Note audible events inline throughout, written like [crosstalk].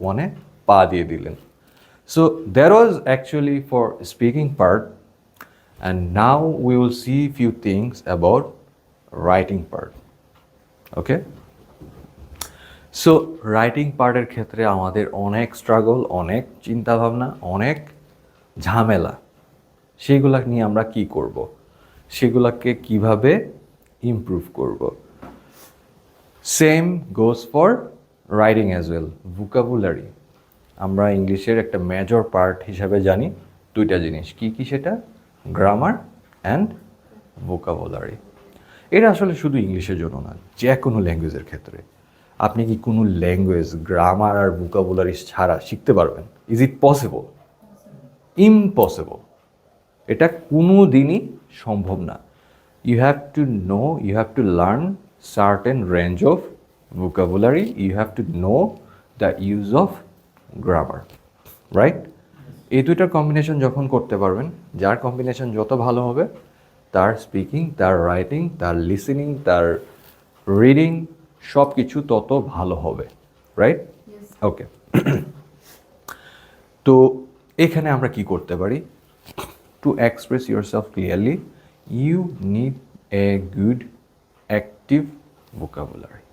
ওয়ানে পা দিয়ে দিলেন। So there was actually for speaking part and now we will see few things about writing part okay so writing পার্টের ক্ষেত্রে আমাদের অনেক স্ট্রাগল অনেক চিন্তাভাবনা, অনেক ঝামেলা। সেগুলা নিয়ে আমরা কি করব? সেগুলাকে কীভাবে ইমপ্রুভ করব? Same goes for writing as well vocabulary আমরা ইংলিশের একটা মেজর পার্ট হিসাবে জানি দুইটা জিনিস, কি কি সেটা? গ্রামার অ্যান্ড ভোকাবুলারি এটা আসলে শুধু ইংলিশের জন্য না, যে কোনো ল্যাঙ্গুয়েজের ক্ষেত্রে। আপনি কি কোনো ল্যাঙ্গুয়েজ গ্রামার আর ভোকাবুলারি ছাড়া শিখতে পারবেন? ইজ ইট পসিবল ইম্পসিবল এটা কোনো দিনই সম্ভব না। You have to know you have to learn certain range of vocabulary you have to know the use of grammar right এই দুইটার কম্বিনেশন যখন করতে পারবেন যার কম্বিনেশন যত ভালো হবে তার স্পিকিং তার রাইটিং তার লিসেনিং তার রিডিং সব কিছু তত ভালো হবে রাইট ওকে [clears throat] তো এখানে আমরা কি করতে পারি? To express yourself clearly you need a good active vocabulary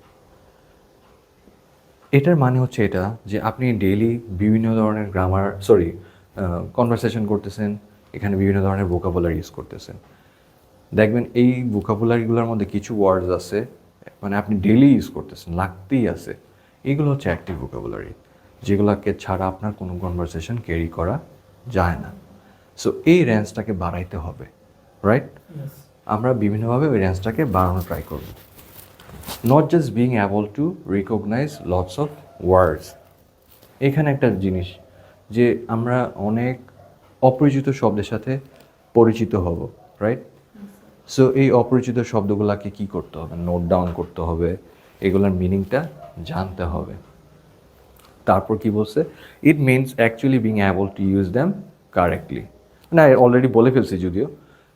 এটার মানে হচ্ছে এটা যে আপনি ডেইলি বিভিন্ন ধরনের গ্রামার সরি কনভারসেশন করতেছেন এখানে বিভিন্ন ধরনের ভোকাবুলারি ইউজ করতেছেন। দেখবেন এই ভোকাবুলারিগুলোর মধ্যে কিছু ওয়ার্ডস আছে মানে আপনি ডেইলি ইউজ করতেছেন লাগতেই আছে। এগুলো হচ্ছে অ্যাক্টিভ ভোকাবুলারি যেগুলোকে ছাড়া আপনার কোনো কনভারসেশন ক্যারি করা যায় না। সো এই রেঞ্জটাকে বাড়াইতে হবে রাইট আমরা বিভিন্নভাবে ওই রেঞ্জটাকে বাড়ানো ট্রাই করব। Not just being able to recognise lots of words এখানে একটা জিনিস, যে আমরা অনেক অপরিচিত শব্দের সাথে পরিচিত হব রাইট সো এই অপরিচিত শব্দগুলোকে কি করতে হবে? নোট ডাউন করতে হবে। এগুলোর মিনিংটা জানতে হবে। তারপর কি বলছে? It means actually being able to use them correctly না অলরেডি বলে ফেলছি যদিও,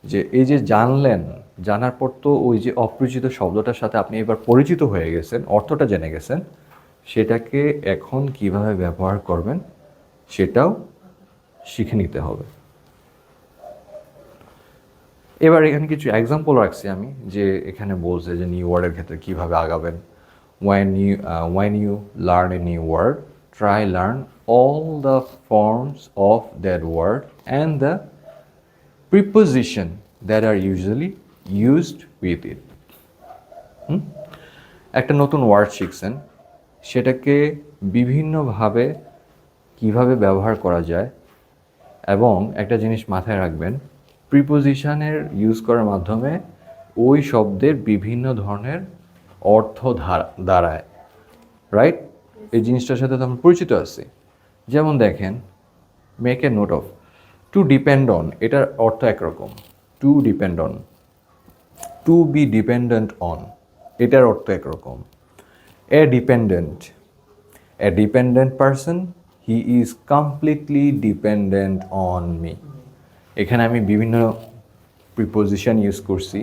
যে এই যে জানলেন জানার পর তো ওই যে অপরিচিত শব্দটার সাথে আপনি এবার পরিচিত হয়ে গেছেন, অর্থটা জেনে গেছেন, সেটাকে এখন কীভাবে ব্যবহার করবেন সেটাও শিখে নিতে হবে। এবার এখানে কিছু এক্সাম্পল রাখছি আমি, যে এখানে বলছে যে নিউ ওয়ার্ডের ক্ষেত্রে কীভাবে আগাবেন। When you when you learn a new word try learn all the forms of that word and the preposition that are usually used with it একটা নতুন ওয়ার্ড শিখছেন। সেটাকে বিভিন্নভাবে কীভাবে ব্যবহার করা যায় এবং একটা জিনিস মাথায় রাখবেন প্রিপোজিশনের ইউজ করার মাধ্যমে ওই শব্দের বিভিন্ন ধরনের অর্থ ধারা- দাঁড়ায় রাইট এই জিনিসটার সাথে তো আমরা পরিচিত আছি। যেমন দেখেন make a note of to depend on এটার অর্থ একরকম to depend on to be dependent on এটার অর্থ একরকম। A dependent a dependent person he is completely dependent on me এখানে আমি বিভিন্ন প্রিপোজিশন ইউজ করছি,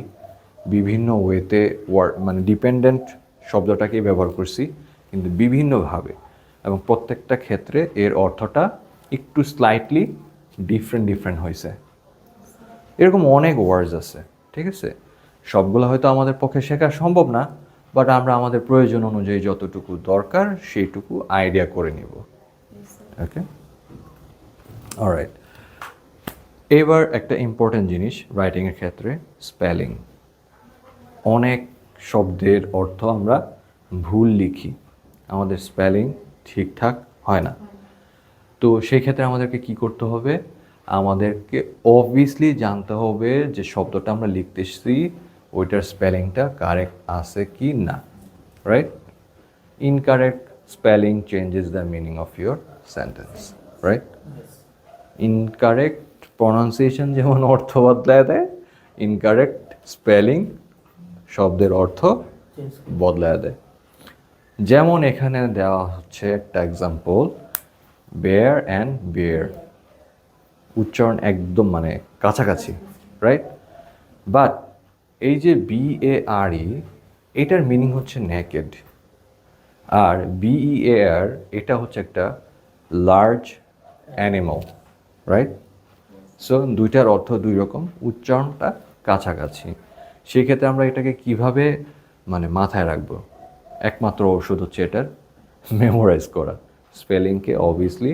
বিভিন্ন ওয়েতে ওয়ার্ড মানে ডিপেন্ডেন্ট শব্দটাকেই ব্যবহার করছি, কিন্তু বিভিন্নভাবে। এবং প্রত্যেকটা ক্ষেত্রে এর অর্থটা একটু স্লাইটলি ডিফারেন্ট ডিফারেন্ট হয়েছে এরকম অনেক ওয়ার্ডস আছে, ঠিক আছে? সবগুলো হয়তো আমাদের পক্ষে শেখা সম্ভব না বাট আমরা আমাদের প্রয়োজন অনুযায়ী যতটুকু দরকার সেইটুকু আইডিয়া করে নিব। ওকে অলরাইট এবার একটা ইম্পর্টেন্ট জিনিস রাইটিংয়ের ক্ষেত্রে স্পেলিং অনেক শব্দের অর্থ আমরা ভুল লিখি। আমাদের স্পেলিং ঠিকঠাক হয় না। তো সেই ক্ষেত্রে আমাদেরকে কি করতে হবে? আমাদেরকে অবভিয়াসলি জানতে হবে যে শব্দটা আমরা লিখতেছি ওইটার স্পেলিংটা কারেক্ট আছে কি না right incorrect spelling changes the meaning of your sentence right incorrect pronunciation যেমন অর্থ বদলায় দেয় ইনকারেক্ট স্পেলিং শব্দের অর্থ বদলায় দেয়। যেমন এখানে দেওয়া হচ্ছে একটা এক্সাম্পল বেয়ার অ্যান্ড বিয়ার উচ্চারণ একদম মানে কাছাকাছি রাইট বাট এই যে বি এ আর ই এটার মিনিং হচ্ছে নেকেড আর বিইএআর এটা হচ্ছে একটা লার্জ অ্যানিমাল রাইট সো দুইটার অর্থ দুই রকম, উচ্চারণটা কাছাকাছি। সেক্ষেত্রে আমরা এটাকে কীভাবে মানে মাথায় রাখব? একমাত্র ওষুধ হচ্ছে এটার মেমোরাইজ করা। স্পেলিংকে অবভিয়াসলি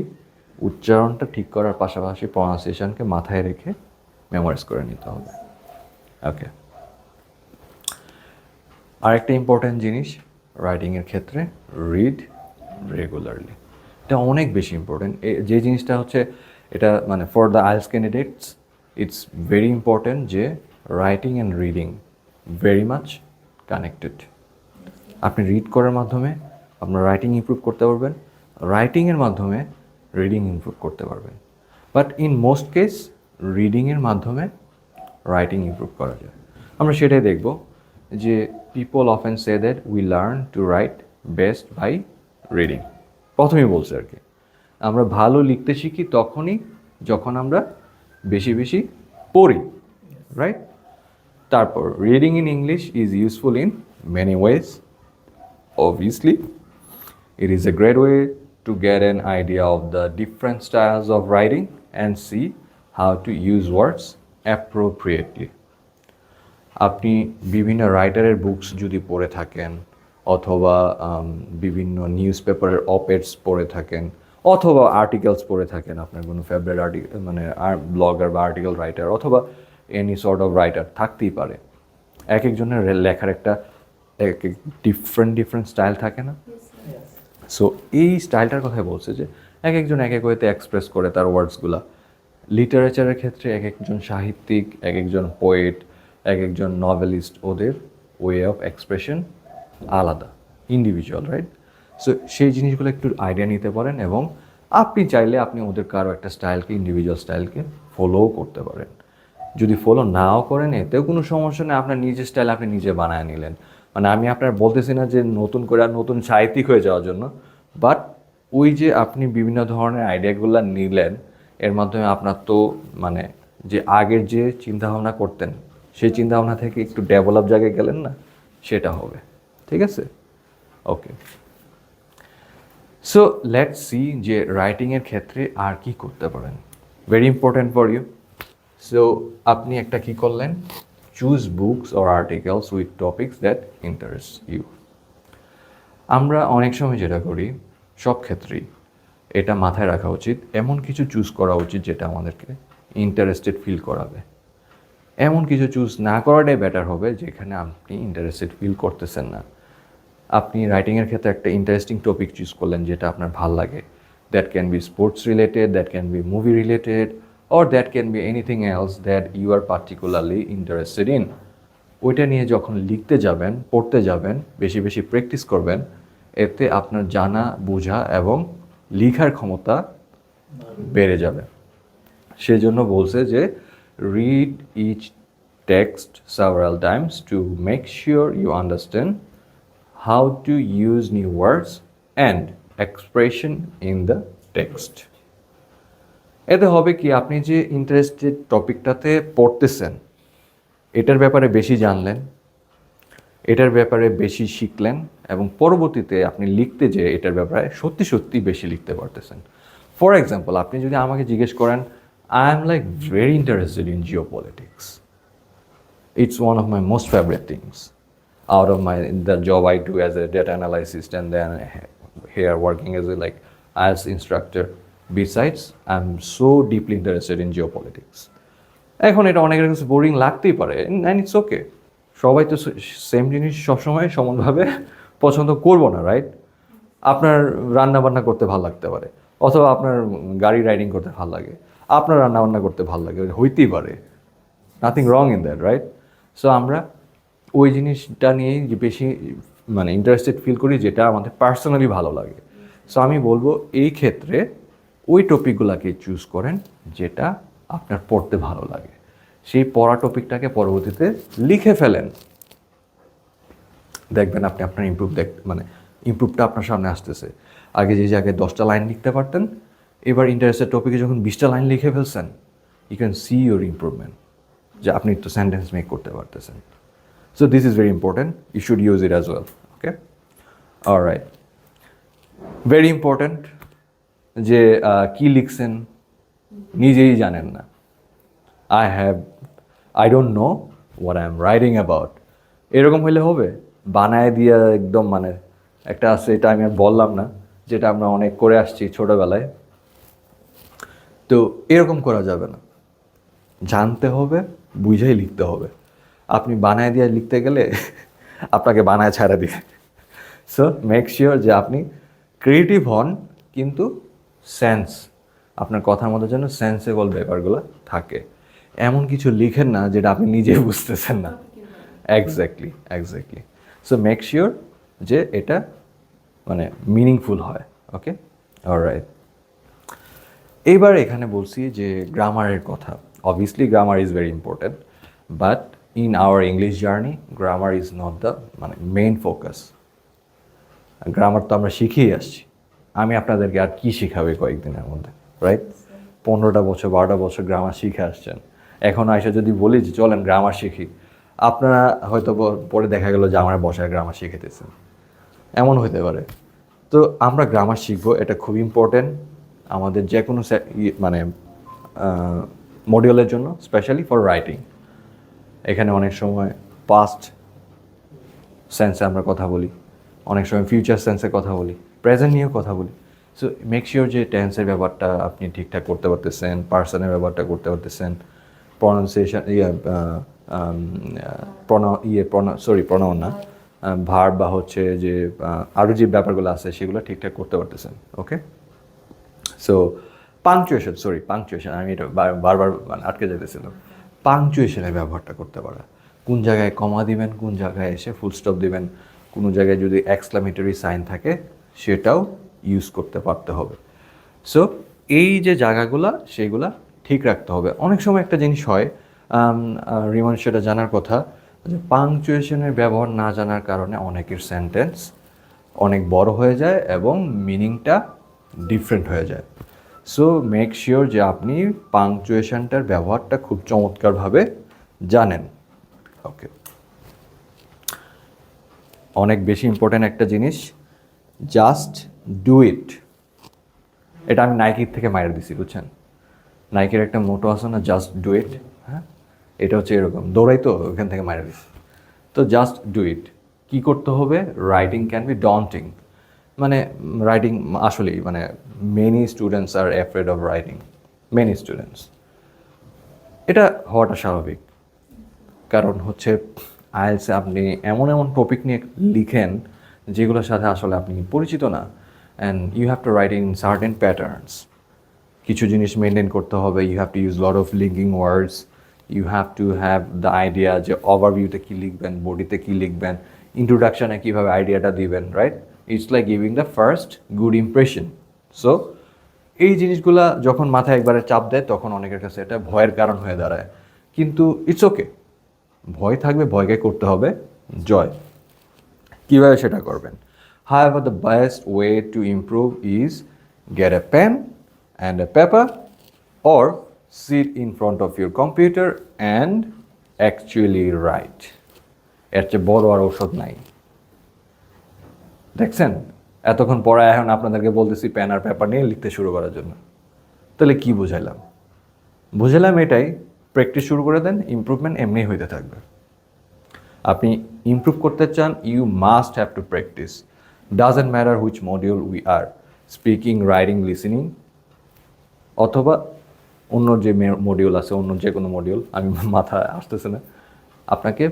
উচ্চারণটা ঠিক করার পাশাপাশি প্রনাউন্সিয়েশনকে মাথায় রেখে মেমোরাইজ করে নিতে হবে। ওকে আরেকটা ইম্পর্ট্যান্ট জিনিস রাইটিংয়ের ক্ষেত্রে রিড রেগুলারলি এটা অনেক বেশি ইম্পর্টেন্ট যে জিনিসটা হচ্ছে, এটা মানে for the IELTS candidates it's very important যে writing and reading very much connected আপনি রিড করার মাধ্যমে আপনার রাইটিং ইমপ্রুভ করতে পারবেন রাইটিংয়ের মাধ্যমে রিডিং ইমপ্রুভ করতে পারবেন। বাট ইন মোস্ট কেস রিডিংয়ের মাধ্যমে রাইটিং ইমপ্রুভ করা যায়। আমরা সেটাই দেখব যে people often say that we learn to write best by reading প্রথমেই বলছে আর কি, আমরা ভালো লিখতে শিখি তখনই যখন আমরা বেশি বেশি পড়ি রাইট তারপর reading in English is useful in many ways obviously it is a great way to get an idea of the different styles of writing and see how to use words appropriately আপনি বিভিন্ন রাইটারের books যদি পড়ে থাকেন অথবা বিভিন্ন news পেপারের অপেডস পড়ে থাকেন অথবা আর্টিকেলস পড়ে থাকেন আপনার কোনো ফেভারিট আর্টিকেল মানে আর ব্লগার বা আর্টিকেল রাইটার অথবা এনি সর্ট অফ রাইটার থাকতেই পারে। এক একজনের লেখার একটা এক এক ডিফারেন্ট ডিফারেন্ট স্টাইল থাকে না? সো এই স্টাইলটার কথাই বলছে যে এক একজন এক এক ওয়েতে এক্সপ্রেস করে তার ওয়ার্ডসগুলা লিটারেচারের ক্ষেত্রে এক একজন সাহিত্যিক এক একজন পোয়েট এক একজন নভেলিস্ট ওদের ওয়ে অফ এক্সপ্রেশন আলাদা ইন্ডিভিজুয়াল রাইট সো সেই জিনিসগুলো একটু আইডিয়া নিতে পারেন এবং আপনি চাইলে আপনি ওদের কারও একটা স্টাইলকে ইন্ডিভিজুয়াল স্টাইলকে ফলোও করতে পারেন। যদি ফলো নাও করেন, এতেও কোনো সমস্যা নেই, আপনার নিজের স্টাইল আপনি নিজে বানায় নিলেন। মানে আমি আপনার বলতেছি না যে নতুন করে নতুন সাহিত্যিক হয়ে যাওয়ার জন্য বাট ওই যে আপনি বিভিন্ন ধরনের আইডিয়াগুলো নিলেন, এর মাধ্যমে আপনার তো মানে যে আগের যে চিন্তাভাবনা করতেন সেই চিন্তাভাবনা থেকে একটু ডেভেলপ জায়গায় গেলেন না, সেটা হবে। ঠিক আছে? ওকে সো লেট সি যে রাইটিংয়ের ক্ষেত্রে আর কি করতে পারেন। Very important for you so আপনি একটা কি করলেন? Choose books or articles with topics that interest you আমরা অনেক সময় যেটা করি, সব ক্ষেত্রেই এটা মাথায় রাখা উচিত, এমন কিছু চুজ করা উচিত যেটা আমাদেরকে ইন্টারেস্টেড ফিল করাবে। এমন কিছু চুজ না করাটাই বেটার হবে যেখানে আপনি ইন্টারেস্টেড ফিল করতেছেন না। আপনি রাইটিংয়ের ক্ষেত্রে একটা ইন্টারেস্টিং টপিক চুজ করলেন যেটা আপনার ভালো লাগে। That can be sports related that can be movie related or that can be anything else that you are particularly interested in ওইটা নিয়ে যখন লিখতে যাবেন, পড়তে যাবেন, বেশি বেশি প্র্যাকটিস করবেন, এতে আপনার জানা, বোঝা এবং লিখার ক্ষমতা বেড়ে যাবে। সেজন্য বলছে যে read each text several times to make sure you understand how to use new words and expression in the text এতে হবে কি? আপনি যে ইন্টারেস্টেড টপিকটাতে পড়তেছেন, এটার ব্যাপারে বেশি জানলেন, এটার ব্যাপারে বেশি শিখলেন এবং পরবর্তীতে আপনি লিখতে যে এটার ব্যাপারে সত্যি সত্যি বেশি লিখতে পারতেছেন। ফর এক্সাম্পল আপনি যদি আমাকে জিজ্ঞেস করেন am like very interested in geopolitics it's one of my most favorite things out of my the job I do as a data analyst and then here working as a like as instructor. Besides, I'm so deeply interested in geopolitics. এখন এটা অনেকের কাছে boring লাগতেই পারে and it's okay সবাই তো same জিনিস সবসময় সমানভাবে পছন্দ করব না রাইট আপনার রান্না বান্না করতে ভালো লাগতে পারে অথবা আপনার গাড়ি রাইডিং করতে ভালো লাগে আপনার রান্না বান্না করতে ভালো লাগে, হইতেই পারে। Nothing wrong in that right so আমরা ওই জিনিসটা নিয়েই যে বেশি মানে ইন্টারেস্টেড ফিল করি যেটা আমাদের পার্সোনালি ভালো লাগে। সো আমি বলব এই ক্ষেত্রে ওই টপিকগুলোকে চুজ করেন যেটা আপনার পড়তে ভালো লাগে। সেই পড়া টপিকটাকে পরবর্তীতে লিখে ফেলেন। দেখবেন আপনি আপনার ইমপ্রুভ দেখ মানে ইমপ্রুভটা আপনার সামনে আসতেছে। আগে যে জায়গায় দশটা লাইন লিখতে পারতেন এবার ইন্টারেস্টের টপিকে যখন বিশটা লাইন লিখে ফেলছেন you can see your improvement যে আপনি তো সেন্টেন্স মেক করতে পারতেছেন। So this is very important you should use it as well okay right very important যে কী লিখছেন নিজেই জানেন না। I have I don't know what I am writing about এরকম হলে হবে, বানায় দিয়ে একদম মানে একটা আছে এটা আমি আর বললাম না, যেটা আমরা অনেক করে আসছি ছোটোবেলায়। তো এরকম করা যাবে না। জানতে হবে, বুঝেই লিখতে হবে। আপনি বানায় দিয়ে লিখতে গেলে [laughs] আপনাকে বানায় ছাড়া দিয়ে। সো মেক শিওর যে আপনি ক্রিয়েটিভ হন, কিন্তু সেন্স আপনার কথার মধ্যে যেন সেন্সেবল ব্যাপারগুলো থাকে। এমন কিছু লিখেন না যেটা আপনি নিজে বুঝতেছেন না। Exactly exactly so make sure যে এটা মানে মিনিংফুল হয় ওকে অলরাইট এইবার এখানে বলছি যে গ্রামারের কথা। Obviously grammar is very important but in our English journey grammar is not the মানে মেইন ফোকাস গ্রামার তো আমরা শিখেই আসছি। আমি আপনাদেরকে আর কী শিখাবে কয়েকদিনের মধ্যে রাইট পনেরোটা বছর, বারোটা বছর গ্রামার শিখে আসছেন। এখন আইসা যদি বলি যে চলেন গ্রামার শিখি, আপনারা হয়তো পরে দেখা গেল যে আমার বসায় গ্রামার শিখেতেছেন এমন হতে পারে। তো আমরা গ্রামার শিখব, এটা খুব ইম্পর্টেন্ট আমাদের যে কোনো সে- ই- মানে মডিউলের জন্য স্পেশালি ফর রাইটিং এখানে অনেক সময় পাস্ট সেন্সে আমরা কথা বলি, অনেক সময় ফিউচার সেন্সে কথা বলি প্রেজেন্ট নিয়েও কথা বলি। সো মেক শিওর যে টেন্সের ব্যাপারটা আপনি ঠিকঠাক করতে পারতেছেন পার্সনের ব্যাপারটা করতে পারতেছেন প্রনাউন্সিয়েশন ইয়ে প্রণ ইয়ে প্রণ সরি প্রণাউন না ভার বা হচ্ছে যে আরও যে ব্যাপারগুলো আছে সেগুলো ঠিকঠাক করতে পারতেছেন okay so punctuation sorry punctuation আমি এটা বারবার মানে আটকে যেতেছিলাম পাংচুয়েশনের ব্যবহারটা করতে পারা। কোন জায়গায় কমা দিবেন, কোন জায়গায় এসে ফুল স্টপ দিবেন, কোনো জায়গায় যদি এক্সক্লামেটরি সাইন থাকে, সেটাও ইউজ করতে পারতে হবে। সো এই যে জায়গাগুলা সেগুলা ঠিক রাখতে হবে। অনেক সময় একটা জিনিস হয় রিমান, সেটা জানার কথা, যে পাংচুয়েশনের ব্যবহার না জানার কারণে অনেকের সেন্টেন্স অনেক বড় হয়ে যায় এবং মিনিংটা ডিফারেন্ট হয়ে যায়। সো মেক শিওর যে আপনি পাংচুয়েশনটার ব্যবহারটা খুব চমৎকারভাবে জানেন। ওকে অনেক বেশি ইম্পর্ট্যান্ট একটা জিনিস জাস্ট ডু ইট এটা আমি নাইকির থেকে মায়ের দিছি, বুঝছেন? নাইকের একটা মোটো আছে না জাস্ট ডু ইট হ্যাঁ? এটা হচ্ছে এরকম, দৌড়াই তো ওখান থেকে মায়ের দিছি। তো জাস্ট ডু ইট কী করতে হবে? রাইটিং ক্যান বি ডন্টিং মানে রাইটিং আসলেই মানে many students are afraid of writing many students এটা হওয়াটা স্বাভাবিক। কারণ হচ্ছে, আইএলসে আপনি এমন এমন টপিক নিয়ে লিখেন, যেগুলোর সাথে আসলে আপনি পরিচিত না। And you have to write in certain patterns কিছু জিনিস মেনটেন করতে হবে। You have to use lot of linking words you have to have the idea যে ওভারভিউতে কী লিখবেন বডিতে কী লিখবেন ইন্ট্রোডাকশনে কীভাবে আইডিয়াটা দিবেন right it's like giving the first good impression so এই জিনিসগুলা যখন মাথায় একবারে চাপ দেয়, তখন অনেকের কাছে এটা ভয়ের কারণ হয়ে দাঁড়ায়। কিন্তু ইটস ওকে ভয় থাকবে, ভয়কে করতে হবে। জয়। কীভাবে সেটা করবেন? However the best way to improve is get a pen and a paper or sit in front of your computer and actually write এর চেয়ে বড় আর ঔষধ নাই। দেখছেন? এতক্ষণ পড়া এখন আপনাদেরকে বলতেছি পেন আর পেপার নিয়ে লিখতে শুরু করার জন্য। তাহলে কি বুঝাইলাম? বুঝালাম এটাই প্র্যাকটিস শুরু করে দেন ইমপ্রুভমেন্ট এমনি হইতে থাকবে। আপনি ইমপ্রুভ করতে চান you must have to practise doesn't matter which module we are speaking writing listening অথবা অন্য যে মডিউল আছে, অন্য যে কোনো মডিউল আমি মাথায় আসতেছে না। আপনাকে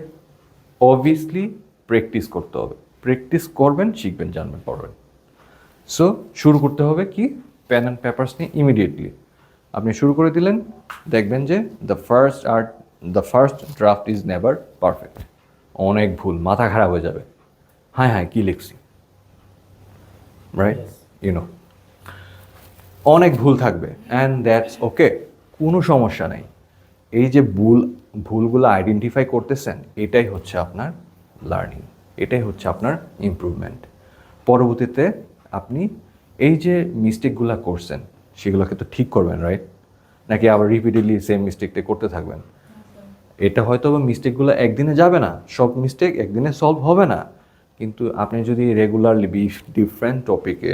অবভিয়াসলি প্র্যাকটিস করতে হবে। প্র্যাকটিস করবেন শিখবেন জানবেন পড়বেন। সো শুরু করতে হবে কি? পেন অ্যান্ড পেপার্স নিয়ে ইমিডিয়েটলি আপনি শুরু করে দিলেন দেখবেন যে the first art the first draft is never perfect অনেক ভুল মাথা খারাপ হয়ে যাবে। হ্যাঁ হ্যাঁ কী লিখছি? রাইট ইউনো অনেক ভুল থাকবে অ্যান্ড দ্যাটস ওকে কোনো সমস্যা নেই। এই যে ভুল ভুলগুলো আইডেন্টিফাই করতেছেন এটাই হচ্ছে আপনার লার্নিং এটাই হচ্ছে আপনার ইমপ্রুভমেন্ট পরবর্তীতে আপনি এই যে মিস্টেকগুলো করছেন, সেগুলোকে তো ঠিক করবেন রাইট নাকি আবার রিপিটেডলি সেম মিস্টেকটা করতে থাকবেন? এটা হয়তো মিস্টেকগুলো একদিনে যাবে না, সব মিস্টেক একদিনে সলভ হবে না। কিন্তু আপনি যদি রেগুলারলি ডিফারেন্ট টপিকে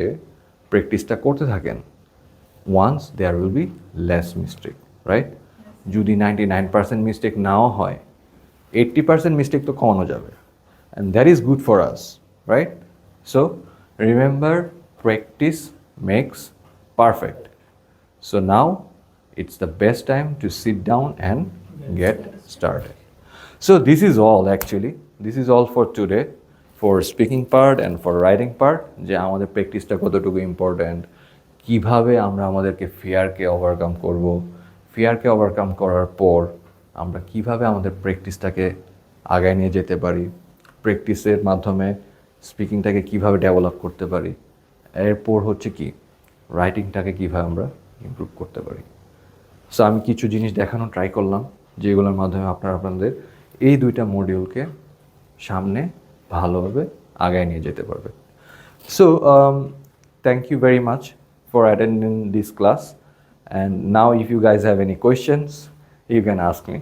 প্র্যাকটিসটা করতে থাকেন once there will be less mistake right যদি নাইনটি নাইন পার্সেন্ট মিস্টেক নাও হয় এইট্টি পার্সেন্ট মিস্টেক তো কমানো যাবে। And that is good for us right so remember practice makes perfect So now, it's the best time to sit down and get started. So this is all, actually. This is all for today for speaking part and for writing part, যে আমাদের প্র্যাকটিসটা কতটুকু important কীভাবে আমরা আমাদেরকে ফিয়ারকে overcome করব ফিয়ারকে overcome করার পর আমরা কীভাবে আমাদের প্র্যাকটিসটাকে আগায় নিয়ে যেতে পারি প্র্যাকটিসের মাধ্যমে স্পিকিংটাকে কীভাবে ডেভেলপ করতে পারি, এরপর হচ্ছে কি রাইটিংটাকে কীভাবে আমরা ইমপ্রুভ করতে পারি। সো আমি কিছু জিনিস দেখানো ট্রাই করলাম, যেগুলোর মাধ্যমে আপনারা আপনাদের এই দুইটা মডিউলকে সামনে ভালোভাবে আগায় নিয়ে যেতে পারবে so thank you very much for attending this class and now if you guys have any questions you can ask me